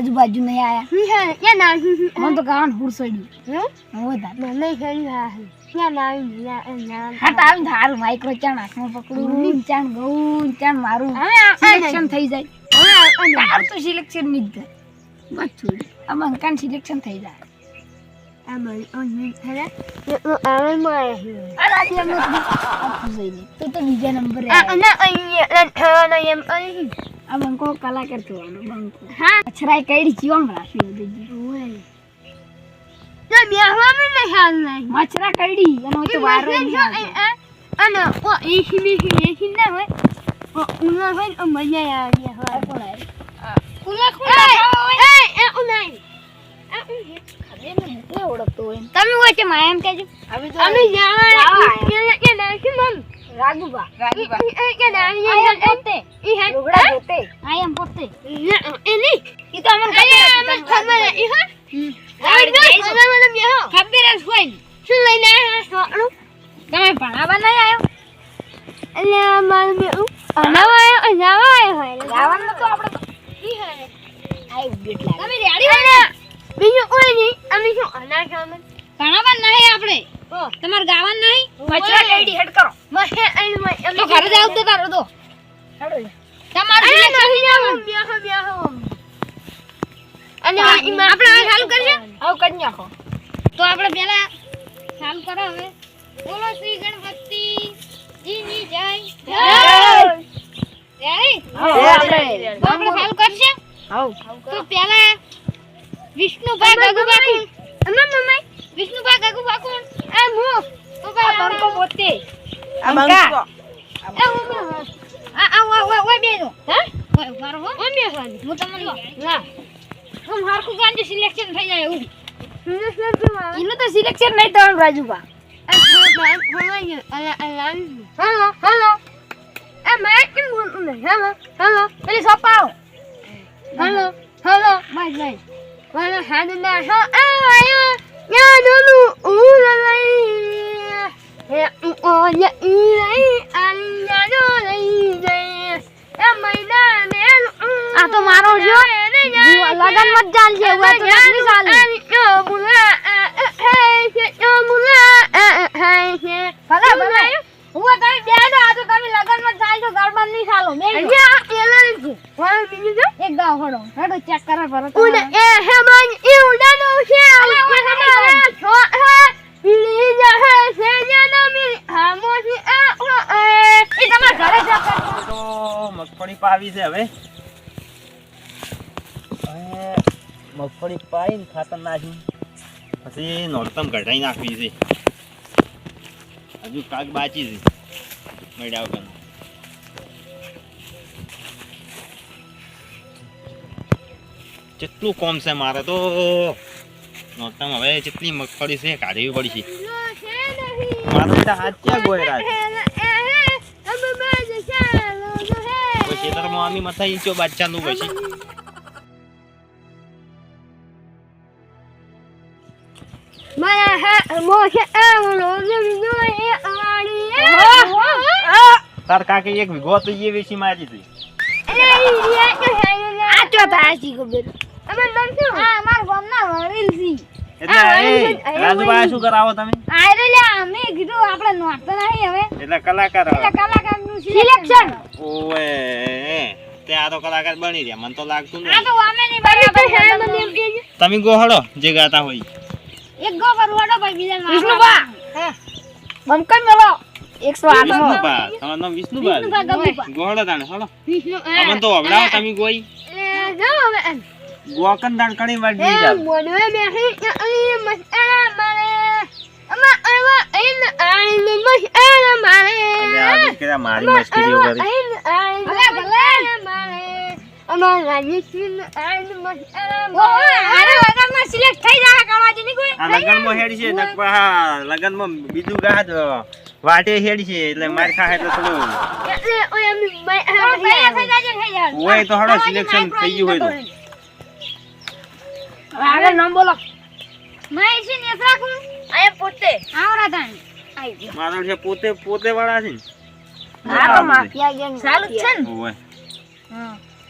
આજુબાજુ નહીં આયા હું છે ક્યાં નામ છે મને તો ગાવાનું હુર સડ્યું હું હું તાર મને ખેડી રહ્યા છે ક્યાં નામ નામ નામ હા તો આવીને હારું માઇક્રો ચાણ હાથમાં પકડું ચાણ ગઉં ચાણ મારું હવે આ- આ સિલેક્શન થઈ જાય હવે આ- આ નામ. તાર તો સિલેક્શન નહીં જ થાય બસ છોડ આમાં અંકાન સિલેક્શન થઈ જાય આ મારી ઓનલાઈન ખરા એ તો આવે મારે છે. આ રાજી એમ નથી આપું જઈ નહીં તો તો બીજા નંબરે આ બંકો કલાકાર થવાનો બંકો હા અછરાય કઈડી ચીવામ રાખી હતી ઓય. તો બેહવાનું નહીં હાલ નહીં મચરા કઈડી એનો તો વારો અને ઓ એસી બેસી એસી ના હોય ઓ ઉના હોય ઓ મજા આવી હોય કોલા કુલા એ એ ઉનાઈ. તમે છે માયા એમ કહેજો અમે જાવા જાવા કે કે ના છે મમ રાગુબા. એ કે ના આ એમ પોતે. ઈ હે? લુગડા પોતે. આ એમ પોતે. એ ની. ઈ તો અમને અરે ખબર ખબર તમે ઈ હે આવડી મને જઈશું. મને બેહો ખબર જ હોય શું લઈને આયા સોનું તમે નહીં આવ્યો અલ્યા માર અનાવા જાવા આયો હોય. જવાનું તો આપણે ઈ હે આઈ ગેટ લાગે. તમે રેડી હોય ને? બીજું કોઈ નહીં. અમે શું અનાજ ખાવાનું ભણાવવા આપણે. તમારે ગાવાનું નહીં? મચરા કઈડી હેડ કરો. મહે અહીં મહે તો ઘરે જાવ તો તારો તો. તમાર નહીં આવું બેહો બેહો અને આપણે આ ચાલુ કરશે આવ કરી નાખો. તો આપણે પહેલા ચાલુ કરો હવે. બોલો શ્રી ગણપતિ જીની જય. રેડી? આપણે ચાલુ કરશે? તો પહેલા વિષ્ણુભા ગગુભા કોણ? મમ્મી. વિષ્ણુભા ગગુભા કોણ? આ હું. ભાઈ આપણે પોતે. આ અંકા. એ હું. આ આ ઓય ઓય ઓય બેહો. હે? ઓય ઊભા રહો. મમ્મી હવાની હું તમને ના હું હારખું ગાંજે સિલેક્શન થઈ જાય આવે એનું તો સિલેક્શન નહીં થવાનું રાજુભા. આ હું હેલો હેલો. આ મેં કેમ બોલતું નહીં? Hello hello. પેલી સોપાઓ હેલો. હેલો બસ બસ વાલા હાડ ના હો આયો. આ તો મારો જો લગન મત ચાલશે એવું તો નથી ચાલે. ભલે ભલે. હું તમે બેનો આ તો તમે લગન મત ચાલજો ગરબા નહીં ચાલો. મે અહીંયા ટેલર છે. વાળ બીજું જો. એક ગાવ હડો હડો ચેક કરા ભરો ઉડા એ હે મન ઈ ઉડાનો છે. અલે, ઓય, ઓય, ઓય. છો. હે પીલી જા હે સે જાના મી હામોસી એ ઓ એ. એ તમાર ઘરે જ કરો તો મગફળી પાવી છે હવે. હવે મગફળી પાઈને ખાતર નાખી. પછી નોરતમ કઢાઈ નાખવી છે. હજુ કાક બાચી છે. મળ્યા વગર. કેટલું કોમ છે મારે તો. નોતમ હવે જેટલી મગફળી છે કાઢવી પડી છે મારે તો હાથ ગોયરા છે? ખેતરમાં આમી મથા ઈંચો ચાલુ પછી. તાર કાકે એક વીઘો તો એ વેચી મારી હતી. એ ઈ રિયા તો હે આ ચો થાય ખબર. અમે નામ શું આ અમાર ગામના વડીલ છે. એટલે આ એ વાંધો- રાજુભાઈ શું કરાવો તમે? આયરે લે અમે કીધું આપણે નોટતો નહીં હવે. એટલે કલાકાર એટલે કલાકારનું સિલેક્શન ઓએ તે આ તો કલાકાર બની રહ્યા મને તો લાગતું આ તો અમે નહીં બરાબર મને એમ કહેજો. તમે ગોહડો જે ગાતા હોય એક ગો પર વડો ભાઈ બીજા વિષ્ણુબા હા. બંકન મેલો. 108 વિષ્ણુભા તમારું નામ વિષ્ણુભા વિષ્ણુભા ગગુભા હળો વિષ્ણુ અમન તો હવડાવો તમે ગોઈ. જો હવે ગોકન દાણ કણી વાર દી જા મોડવે બેહી અલી મસાલા મારે. અમા આવા આઈન આઈન મસાલા મારે. આ દીકરા મારી મસ્કરીઓ કરી ભલે, ભલે. મારે. રાજેશીન ઓ આરે સિલેક્ટ થઈ જાય કવાજી ની કોઈ? હેડ છે નક પા લગનમાં બીજું ગાહ વાટે હેડ છે એટલે માર ખા એટલે થોડું. એટલે ઓય અમે બાય થઈ જાય થઈ જાય હોય તો હળો સિલેક્શન થઈ ગયું હોય તો. આગળ નામ બોલો. મેં છે ને રાખું? આયા પોતે. આવરા તાણ. આઈ મારો છે પોતે પોતે વાળા છે ને. હા તો માફિયા ગેમ ચાલુ છે ને? ઓય. હા.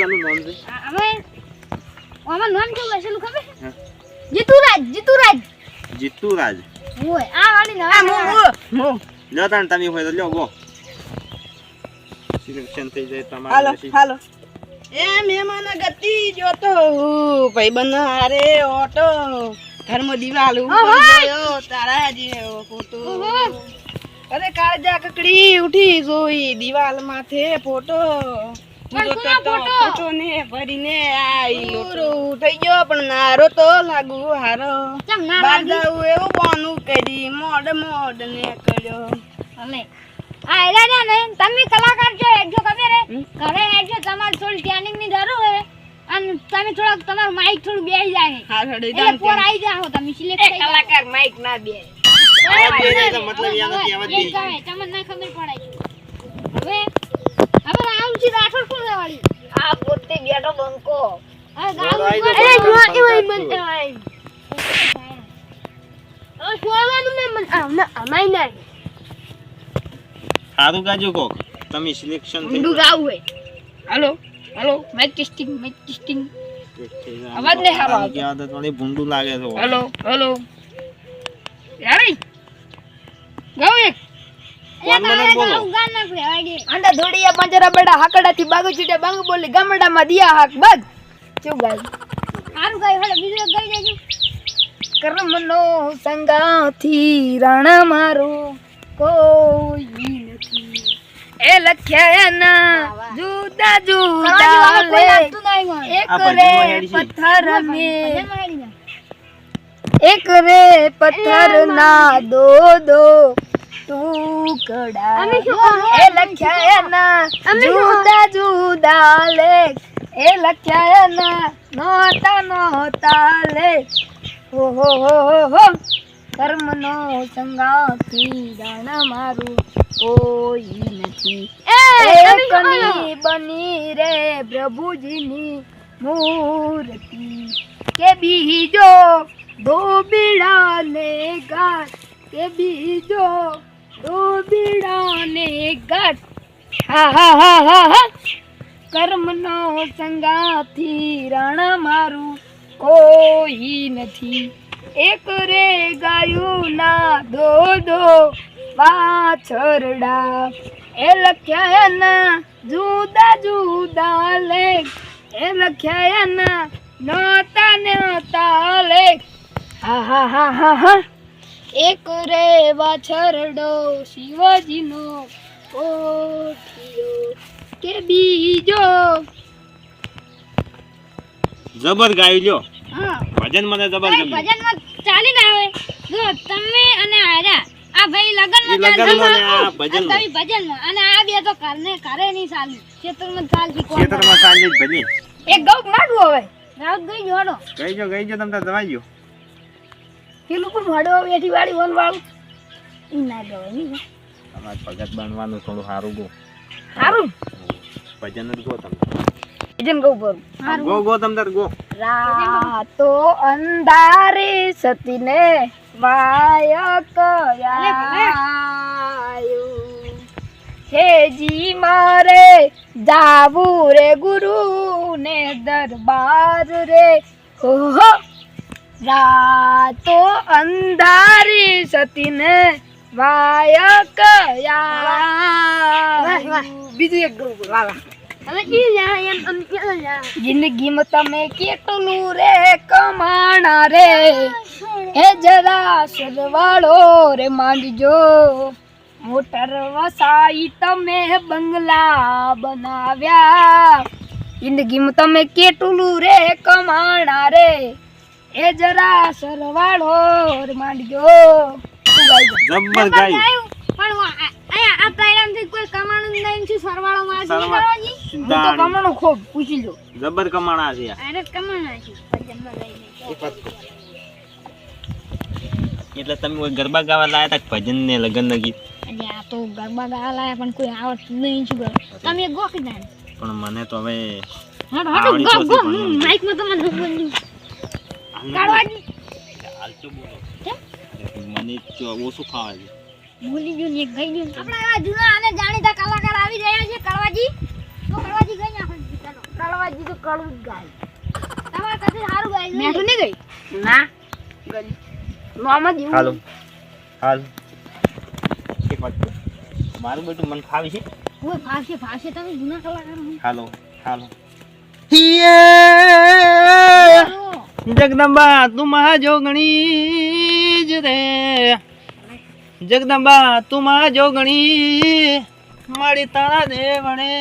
કાનું નામ છે? કેવું લખેલું ખબર. જીતુરાજ જીતુરાજ. જીતુ ઓય આ વાળી નવા લો તાણ તમે હોય તો લ્યો ગો. સિલેક્શન થઈ જાય હાલો હાલો. એ મહેમાન ગતિ જોતો ભાઈબંધ હારે ઓટો. ધર્મ દિવાલ ઉપર ગયો તારા જેવો ફોટો અરે કાળજા કકડી ઉઠી જોઈ દિવાલ માથે ફોટો. પણ જોતો કોના તો ફોટો? ફોટો ને ભરીને આઈ લોટો. થઈ ગયો પણ નારો તો લાગુ હારો. ચમ ના બાર લાગી? જાવું એવું બોનું કરી મોડ મોડ ને કર્યો. અમે આ એલા ને ને તમે કલાકાર છો એકજો ખબર? ઘરે એકજો તમારે થોડી ટ્રેનિંગની જરૂર હે. અને તમે થોડાક તમારું માઇક થોડું બેસી જાય. હા હડે એટલે પોર આવી જાઓ તમે સિલેક્ટ કલાકાર માઇક ના બે. મતલબ યાદ નથી, આવા જ બે એક કહે, તમને ના ખબર પડાય હવે હવે આમ છે રાઠોડ કોણ વાળી આ પોતે બેઠો બંકો કોણ? જાઓ, એ, જો, એવાય બોલો. મને ના અમાય સારું ગાજો કોક. તમે સિલેક્શન થઈ ઊંડું ગાવું હે hello hello mic testing mic testing અવાજ ને સારો આવતો. કે આદત વાળી ભૂંડું લાગે છે. Hello hello. યારી ગાવ એક? अंडा धोड़ी पंजरा बड़ा हाकड़ा थी बागो चिटे बंग बोले गमड़ा मदिया हाक बग चुप गए आरु गए हर वीडियो गए गए कर्म नो संगा थी राणा मारो कोई ए लख्या ना जूता जूता ले एक रे पत्थर में एक रे पत्थर ना दो दो ટુકડા એ લખ્યા જુદા જુદા લેખ એ લખ્યા ના નોતા નોતા લેખ હો હો હો હો હો. કર્મનો સંગાથી દાણા મારું કોઈ નથી. એકની બની રે પ્રભુજીની મૂર્તિ. કે બીજો ધોબીડા ને ગાટ કે બીજો ધોબીડા ને ગાટ હા હા હા કર્મનો સંગાથી રાણા મારું કોઈ નથી. એક રે ગાયું ના દો દો પાછરડા એ લખ્યા ના જુદા જુદા લેખ. એ લખ્યા ના નોતા નોતા લેખ. હા હા હા હા હા. એક રે વાછરડો શિવાજીનો નો કે બીજો? જબર ગાઈ લ્યો. ભજન મને જબર ગમ્યું. ભજનમાં ચાલી ના આવે. જો તમે અને આર્યા આ ભાઈ લગનમાં ઈ લગનમાં ભજન આ ભજનમાં અને આ બે તો ઘરને ઘરે નહીં ચાલી ખેતરમાં ચાલતી કોણ ખેતરમાં જ ભલે એક ગૌ મારું હવે. રાત ગઈ જોડો ગઈજો ગઈ જો તમને દવાઈ ગયો. પેલું પણ ભાડો બેઠી વાળી વન વાળું. ઈ ના જવાય નહીં તમારે ભગત બનવાનું થોડું સારું ગો સારું? ભજન જ ગો તમે. ભજન ગો પર ગો ગો તમ તાર ગો રાતો અંધારે સતીને વાય હે હેજી મારે જાવું રે ગુરુ ને દરબાર રે. ઓહો. રાતો અંધારી સતીને વાય કયા. બીજું એક ગ્રુપ જિંદગીમાં તમે કેટલું રે કમાણા રે? હે જરા સરવાળો રે માંડજો મોટર વસાઈ તમે બંગલા બનાવ્યા. જિંદગીમાં તમે કેટલું રે કમાણા રે? એ જરા સરવાળો માંડ્યો. ગાય છે? જબર ગાયું. પણ આ- આ- પરિણામથી કોઈ કમાણું નહીં શું સરવાળો માં નહીં કરવાની? હું તો કમાણો ખૂબ પૂછી લો જબર કમાણા છે અરે કમાણા છે. ભજનમાં લઈને એટલે તમે કોઈ ગરબા ગાવા લાયા તા ભજન ને લગન ના ગીત? અરે આ તો ગરબા ગાવા લાયા પણ કોઈ આવડતું નહીં છું તમે ગોખી જાય પણ મને તો હવે હાડો માં તમને બોલ્યું કાઢવાની. હાલ તો બોલો. મને ઓછું ખાવા છે? ભૂલી ગયું ને ગઈ ગયું આપણા એવા જૂના અને જાણીતા કલાકાર આવી ગયા છે કળવાજી. તો કળવાજી ગઈ નાખો ચાલો કળવાજી તો કળવું જ ગાય. તમારે કશે સારું ગાય મેઠું નહીં ગઈ. ના. ગઈ. મોહમ્મદ હાલો. હાલ. એક વાત મારું બેટું મન ખાવી છે? તમે જૂના કલાકાર હાલો. હાલો. જગદંબા તું મહાજોગણી જ રે. જગદંબા તું મહાજોગણી મારી તારા દેવણે.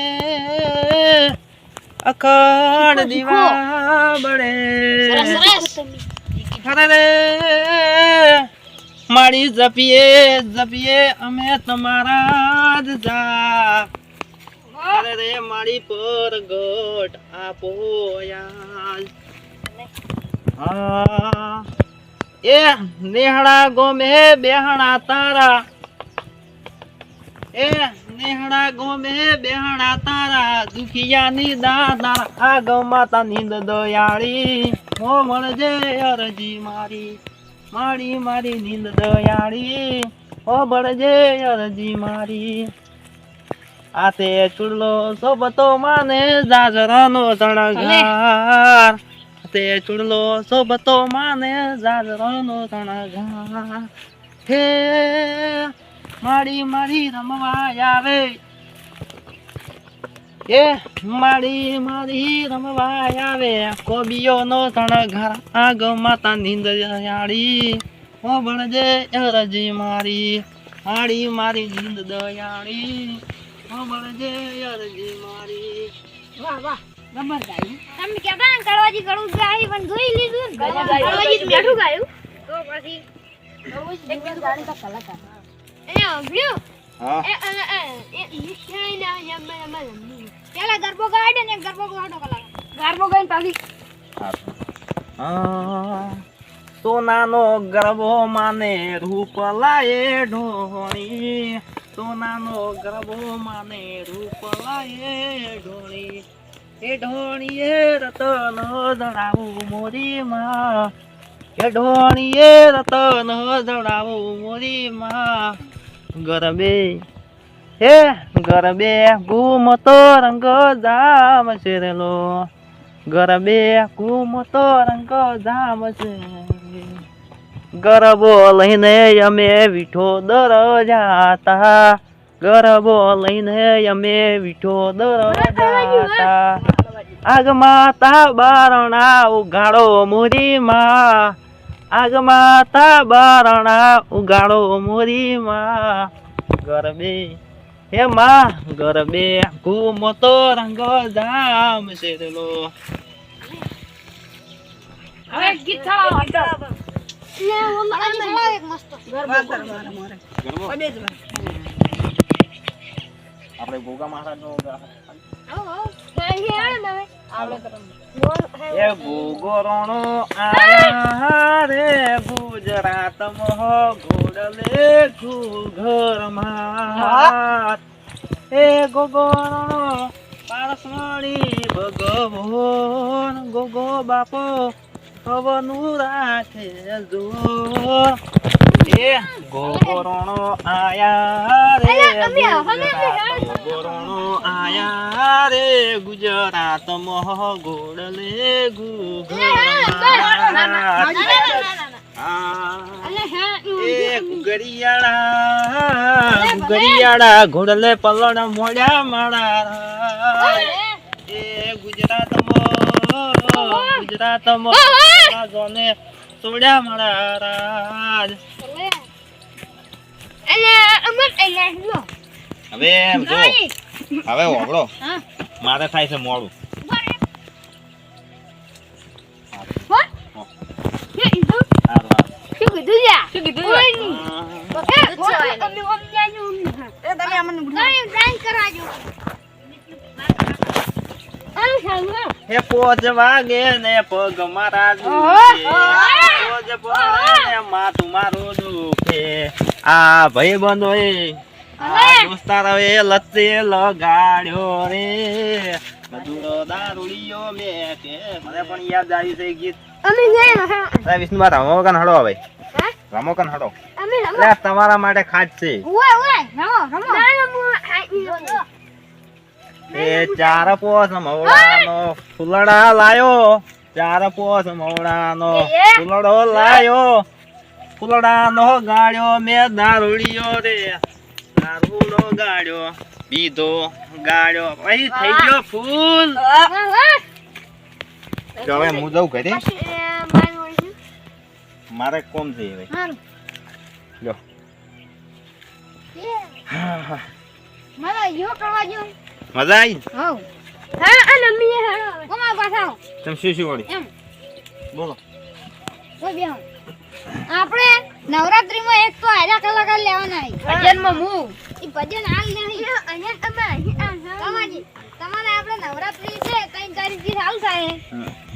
અખંડ દીવા બળે. અરે મારી જપીએ જપીએ અમે તમારા જ જા. અરે રે મારી પર ગોટ આપો યાર હા. એ નેહડા ગોમે બેહણા તારા. એ નેહડા ગોમે બેહણા તારા. દુખિયાની દાદા, આ ગૌ માતા નીંદ દયાળી. હો મળજે અરજી મારી. મારી મારી નીંદ દયાળી. હો મળજે અરજી મારી. આ તે ચૂડલો સોબતો માને, જાજરાનો શણગાર. તે ચૂડલો સોબતો માને જાજરાનો શણગાર હે, માડી મારી રમવા આવે. એ માડી મારી રમવા આવે. કોબીઓ નો શણગાર આ ગૌ માતા નીંદ દયાળી હો ભણજે અરજી મારી, આડી મારી નીંદ દયાળી ઓ ભણજે અરજી મારી. વાહ વાહ. ગમત ગાયું. તમને કહેતા ને કળવાજી કળવું ગાય પણ જોઈ લીધું ને? તો બેઠું ગાયું. તો પછી કલાકાર. એ સાંભળ્યું પેલા ગરબો ગાડે ને ગરબો ગાડો કલાકાર. ગારબો ગઈને પાછી. સોનાનો ગરબો માને રૂપ લાયે ઢોણી સોનાનો ગરબો માને રૂપ લાયે ઢોણી એ ઢોણીએ રતન જણાવું મોરી માં એ ઢોણીએ રતન જણાવું મોરી માં ગરબે, હે ગરબે ઘૂમતો રંગ જામ શેરેલો. ગરબે ઘૂમતો રંગ જામ છે ગરબો લઈને અમે વીઠો દર જાતા ગરબો લઈને અમે વિઠો દર જાતા આગમાં તા બારણા ઉગાડો મોરીમાં. આગમાં તા બારણા ઉગાડો મોરીમાં. ગરબે હે માં ગરબે ઘૂમતો રંગ જામ શેરલો હવે ગીત ચલાવો લે આપણે ગોગા મહારાજ નો આવો આવો હે હે ને હવે આવડે તો એ ગોગોરણો આયા રે ગુજરાત મોહ ઘોડલે ઘરમાં એ ગોગોરણો પારસવાણી ભગવાન. ગોગો બાપો પવનું રાખે જોર. એ ગોગોરણો આયા રે અલા, તમે હવે ગુજરાત ગોગોરણો આયા રે ગુજરાત એ ગુગરિયાળા ગુગરિયાળા ઘોડલે પલણ મોડ્યા માળા એ ગુજરાતમાં ગુજરાતમાં જોને સોડ્યા માળા રાજ અલે અમર લો હવે એમ જો. હવે હા. મારે થાય છે મોડું. પોચ વાગે ને પગ મારા. દુખે. પડે ને માથું મારું દુખે. આ ભાઈ બંધો એ આ દોસ્તારો એ લચ્ચે લગાડ્યો રે. મધુરો દારૂડિયો મે કે મને પણ યાદ આવ્યું છે ગીત. અમે જઈએ હા. અરે રમો કન હડો હવે. રમો કન હડો. અમે રમો. તમારા માટે ખાસ છે. રમો રમો. એ ચાર પોસ મવડાનો ફૂલડા લાયો. ચાર પોસ મવડાનો ફૂલડો લાયો. ફૂલડાનો ગાળ્યો મેં દારૂડિયો રે. દારૂનો ગાડ્યો બીધો ગાડ્યો પછી થઈ ગયો ફૂલ. હવે હું જઉં ઘરે? મારે કોમ છે ભાઈ લો યો મજા આવી હવ હા અને અમે હાલો કોમા પાછા તમે શું શું વળી? બોલો. આપણે નવરાત્રીમાં એક તો આયરા કલાકાર લેવાના છે. ભજનમાં હું એ ભજન હાલ નહીં. અહીંયા તમે તમારી તમારે આપણે નવરાત્રી છે કઈ તારીખથી હાલ થાય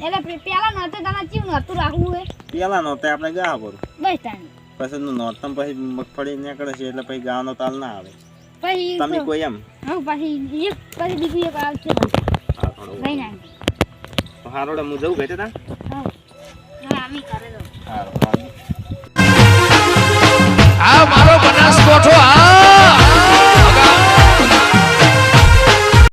એટલે પેલા નહોતું તમારે ચીવ નહોતું રાખવું હે પેલા નહોતા આપણે ગા કરું બસ તાને પછી નું નોરતમ પછી મગફળી નીકળે છે એટલે પછી ગાવાનો તાલ ના આવે. પછી તમે કોઈ એમ? હા પછી એક પછી બીજું એક આવશે. હા, થોડું. લઈ નાખ તો હારોડે હું જવું ઘરે તા હા. હા અમે કરે દો હારું, મારો બનાસકોઠો